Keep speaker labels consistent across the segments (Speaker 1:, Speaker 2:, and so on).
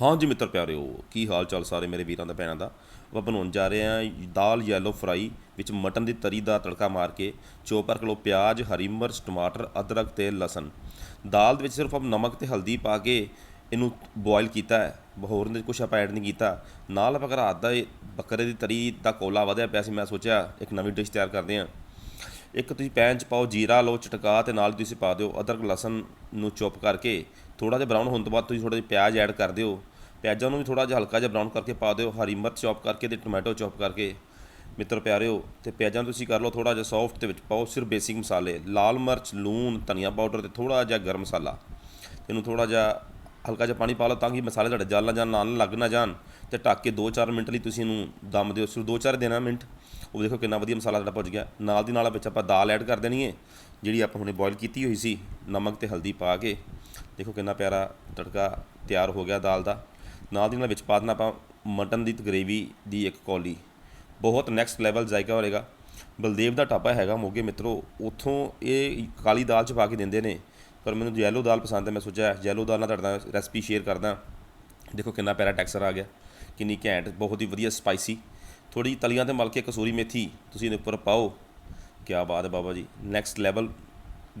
Speaker 1: ਹਾਂਜੀ ਮਿੱਤਰ ਪਿਆਰਿਓ, ਕੀ ਹਾਲ ਚਾਲ ਸਾਰੇ ਮੇਰੇ ਵੀਰਾਂ ਦਾ ਭੈਣਾਂ ਦਾ? ਆਪਾਂ ਬਣਾਉਣ ਜਾ ਰਹੇ ਹਾਂ ਦਾਲ ਯੈਲੋ ਫਰਾਈ ਵਿੱਚ ਮਟਨ ਦੀ ਤਰੀ ਦਾ ਤੜਕਾ ਮਾਰ ਕੇ, ਚੋਪਰ ਕਿਲੋ ਪਿਆਜ਼, ਹਰੀ ਮਿਰਚ, ਟਮਾਟਰ, ਅਦਰਕ ਤੇ ਲਸਣ। ਦਾਲ ਦੇ ਵਿੱਚ ਸਿਰਫ ਆਪਾਂ ਨਮਕ ਤੇ ਹਲਦੀ ਪਾ ਕੇ ਇਹਨੂੰ ਬੋਇਲ ਕੀਤਾ ਹੈ। ਹੋਰ ਨੇ ਕੁਝ ਆਪਾਂ ਐਡ ਨਹੀਂ ਕੀਤਾ। ਨਾਲ ਆਪਾਂ ਰਾਤ ਦਾ ਬੱਕਰੇ ਦੀ ਤਰੀ ਦਾ ਕੋਲਾ ਵਧਿਆ ਪਿਆ ਸੀ, ਮੈਂ ਸੋਚਿਆ ਇੱਕ ਨਵੀਂ ਡਿਸ਼ ਤਿਆਰ ਕਰਦੇ ਹਾਂ। ਇੱਕ ਤੁਸੀਂ ਪੈਨ ਚ ਪਾਓ, ਜੀਰਾ ਲਓ, ਚਟਕਾ ਤੇ ਨਾਲ ਤੁਸੀਂ ਪਾ ਦਿਓ ਅਦਰਕ, ਲਸਣ ਨੂੰ ਚੌਪ ਕਰਕੇ ਥੋੜਾ ਜਿਹਾ ਬਰਾਊਨ ਹੋਣ ਤੋਂ ਬਾਅਦ ਤੁਸੀਂ ਥੋੜਾ ਜਿਹਾ ਪਿਆਜ਼ ਐਡ ਕਰ ਦਿਓ। ਪਿਆਜ਼ਾਂ ਨੂੰ ਵੀ ਥੋੜਾ ਜਿਹਾ ਹਲਕਾ ਜਿਹਾ ਬਰਾਊਨ ਕਰਕੇ ਪਾ ਦਿਓ, ਹਰੀ ਮਿਰਚ ਚੌਪ ਕਰਕੇ ਤੇ ਟੋਮੈਟੋ ਚੌਪ ਕਰਕੇ। ਮਿੱਤਰ, ਪਿਆਰਿਓ, ਤੇ ਪਿਆਜ਼ਾਂ ਨੂੰ ਤੁਸੀਂ ਕਰ ਲਓ ਥੋੜਾ ਜਿਹਾ ਸੌਫਟ ਤੇ ਵਿੱਚ ਪਾਓ, ਸਿਰਫ ਬੇਸਿਕ ਮਸਾਲੇ, ਲਾਲ ਮਿਰਚ, ਲੂਣ, ਧਨੀਆ ਪਾਊਡਰ ਤੇ ਥੋੜਾ ਜਿਹਾ ਗਰਮ ਮਸਾਲਾ। ਇਹਨੂੰ ਥੋੜਾ ਜਿਹਾ ਹਲਕਾ ਜਿਹਾ ਪਾਣੀ ਪਾ ਲਓ ਤਾਂ ਕਿ ਮਸਾਲੇ ਤੁਹਾਡੇ ਜਲ ਨਾ ਜਾਣ ਨਾਲ ਲੱਗ ਨਾ ਜਾਣ ਤੇ ਢੱਕ ਕੇ 2-4 ਮਿੰਟ ਲਈ ਤੁਸੀਂ ਇਹਨੂੰ ਦਮ ਦਿਓ। ਸਿਰਫ 2-4 ਦੇਣਾ ਮਿੰਟ। ਉਹ ਦੇਖੋ ਕਿੰਨਾ ਵਧੀਆ ਮਸਾਲਾ ਤੁਹਾਡਾ ਭੁੱਜ ਗਿਆ। ਨਾਲ ਦੀ ਨਾਲ ਵਿੱਚ ਆਪਾਂ ਦਾਲ ਐਡ ਕਰ ਦੇਣੀ ਹੈ ਜਿਹੜੀ ਆਪਾਂ ਹੁਣੇ ਬੋਇਲ ਕੀਤੀ ਹੋਈ ਸੀ, ਨਮਕ ਤੇ ਹਲਦੀ ਪਾ ਕੇ। ਦੇਖੋ ਕਿੰਨਾ ਪਿਆਰਾ ਤੜਕਾ ਤਿਆਰ ਹੋ ਗਿਆ ਦਾਲ ਦਾ। ਨਾਲ ਦੀ ਨਾਲ ਵਿੱਚ ਪਾ ਦੇਣਾ ਆਪਾਂ ਮਟਨ ਦੀ ਗਰੇਵੀ ਦੀ ਇੱਕ ਕੌਲੀ। ਬਹੁਤ ਨੈਕਸਟ ਲੈਵਲ ਜਾਇਕਾ ਹੋਵੇਗਾ ਬਲਦੇਵ ਦਾ ਟਾਪਾ ਹੈਗਾ ਮੋਗੇ ਮਿੱਤਰੋ, ਉੱਥੋਂ ਇਹ ਕਾਲੀ ਦਾਲ ਚ ਪਾ ਕੇ ਦਿੰਦੇ ਨੇ। ਪਰ ਮੈਨੂੰ ਜੈਲੋ ਦਾਲ ਪਸੰਦ ਹੈ, ਮੈਂ ਸੋਚਿਆ ਜੈਲੋ ਦਾਲ ਨਾਲ ਤੁਹਾਡਾ ਰੈਸਪੀ ਸ਼ੇਅਰ ਕਰਦਾ। ਦੇਖੋ ਕਿੰਨਾ ਪਿਆਰਾ ਟੈਕਸਚਰ ਆ ਗਿਆ, ਕਿੰਨੀ ਘੈਂਟ, ਬਹੁਤ ਹੀ ਵਧੀਆ ਸਪਾਈਸੀ ਥੋੜੀ ਤਲੀਆਂ ਤੇ ਮਲ ਕੇ ਕਸੂਰੀ ਮੇਥੀ ਤੁਸੀਂ ਇਹਦੇ ਉੱਪਰ ਪਾਓ। ਕੀ ਬਾਤ ਹੈ Baba ji next level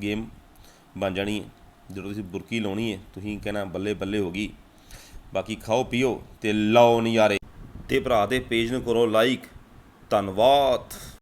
Speaker 1: game ਬਣ ਜਾਣੀ ਹੈ। ਜਦੋਂ ਤੁਸੀਂ ਬੁਰਕੀ ਲਾਉਣੀ ਹੈ, ਤੁਸੀਂ ਕਹਿਣਾ ਬੱਲੇ ਬੱਲੇ ਹੋ ਗਈ। ਬਾਕੀ ਖਾਓ ਪੀਓ ਤੇ ਲਾਓ ਨਜ਼ਾਰੇ। ਤੇ ਭਰਾ ਦੇ ਪੇਜ ਨੂੰ ਕਰੋ ਲਾਈਕ ਧੰਨਵਾਦ।